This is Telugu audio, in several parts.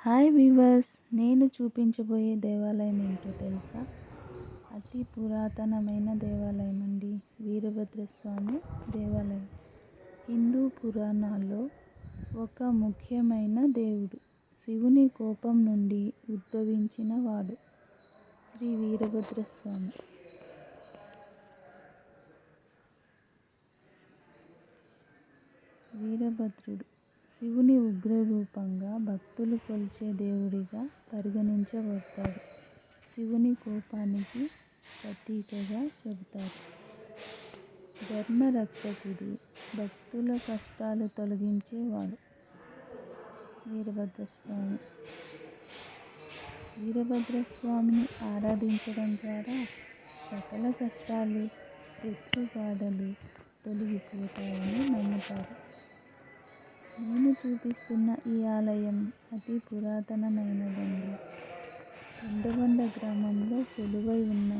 హాయ్ వీవర్స్ నేను చూపించబోయే దేవాలయం ఏంటో తెలుసా? అతి పురాతనమైన దేవాలయం అండి వీరభద్రస్వామి దేవాలయం. హిందూ పురాణాల్లో ఒక ముఖ్యమైన దేవుడు. శివుని కోపం నుండి ఉద్భవించిన వాడు శ్రీ వీరభద్రస్వామి వీరభద్రుడు. శివుని ఉగ్రరూపంగా భక్తులు కొలిచే దేవుడిగా పరిగణించబడతాడు. శివుని కోపానికి ప్రతీకగా చెబుతారు. ధర్మరక్షకుడు భక్తుల కష్టాలు తొలగించేవాడు. వీరభద్రస్వామి. వీరభద్రస్వామిని ఆరాధించడం ద్వారా సకల కష్టాలు శత్రు బాధలు తొలగిపోతాయని నమ్ముతారు. నేను చూపిస్తున్న ఈ ఆలయం అతి పురాతనమైనదండి. కొండబండ గ్రామంలో కొలువై ఉన్న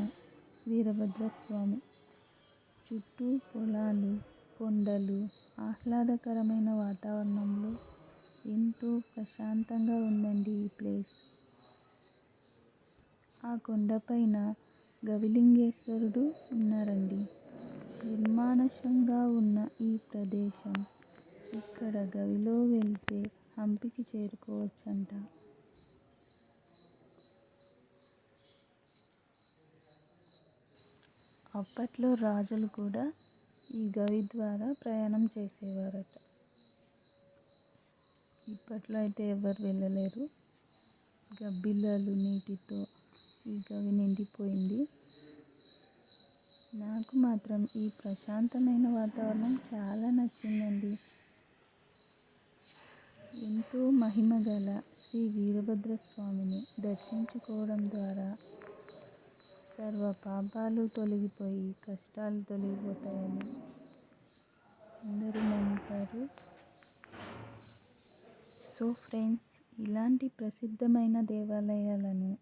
వీరభద్రస్వామి. చుట్టూ పొలాలు కొండలు ఆహ్లాదకరమైన వాతావరణంలో ఎంతో ప్రశాంతంగా ఉందండి ఈ ప్లేస్. ఆ కొండపైన గవిలింగేశ్వరుడు ఉన్నారండి. నిర్మానుష్యంగా ఉన్న ఈ ప్రదేశం ఇక్కడ గవిలో వెళ్తే హంపికి చేరుకోవచ్చంట. అప్పట్లో రాజులు కూడా ఈ గవి ద్వారా ప్రయాణం చేసేవారట. ఇప్పట్లో అయితే ఎవరు వెళ్ళలేరు. గబ్బిల్లలు నీటితో ఈ గవి నిండిపోయింది. నాకు మాత్రం ఈ ప్రశాంతమైన వాతావరణం చాలా నచ్చిందండి. ఎంతో మహిమ గల శ్రీ వీరభద్ర స్వామిని దర్శించుకోవడం ద్వారా సర్వ పాపాలు తొలగిపోయి కష్టాలు తొలగిపోతాయని అందరూ నమ్ముతారు. సో ఫ్రెండ్స్ ఇలాంటి ప్రసిద్ధమైన దేవాలయాలను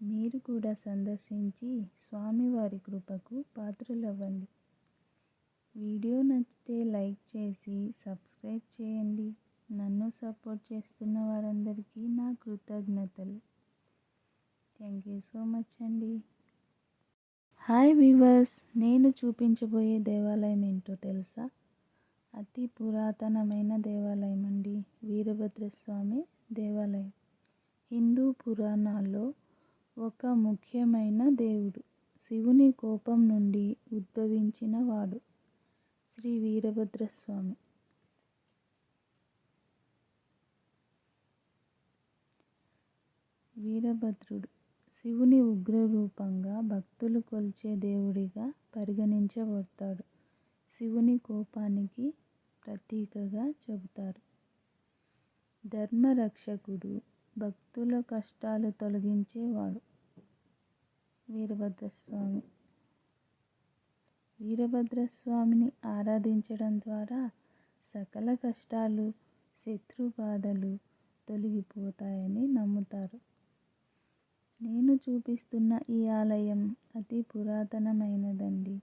మీరు కూడా సందర్శించి స్వామివారి కృపకు పాత్రలవ్వండి. వీడియో నచ్చితే లైక్ చేసి సబ్స్క్రైబ్ చేయండి. నన్ను సపోర్ట్ చేస్తున్న వారందరికీ నా కృతజ్ఞతలు. థ్యాంక్ యూ సో మచ్ అండి. హాయ్ వీవర్స్ నేను చూపించబోయే దేవాలయం ఏంటో తెలుసా? అతి పురాతనమైన దేవాలయం అండి వీరభద్రస్వామి దేవాలయం. హిందూ పురాణాల్లో ఒక ముఖ్యమైన దేవుడు శివుని కోపం నుండి ఉద్భవించిన వాడు శ్రీ వీరభద్రస్వామి. వీరభద్రుడు. శివుని ఉగ్రరూపంగా భక్తులు కొలిచే దేవుడిగా పరిగణించబడతాడు. శివుని కోపానికి ప్రతీకగా చెబుతారు. ధర్మరక్షకుడు భక్తుల కష్టాలు తొలగించేవాడు. వీరభద్రస్వామి. వీరభద్రస్వామిని ఆరాధించడం ద్వారా సకల కష్టాలు శత్రు బాధలు తొలగిపోతాయని నమ్ముతారు. చూపిస్తున్న ఈ ఆలయం అతి పురాతనమైనదండి.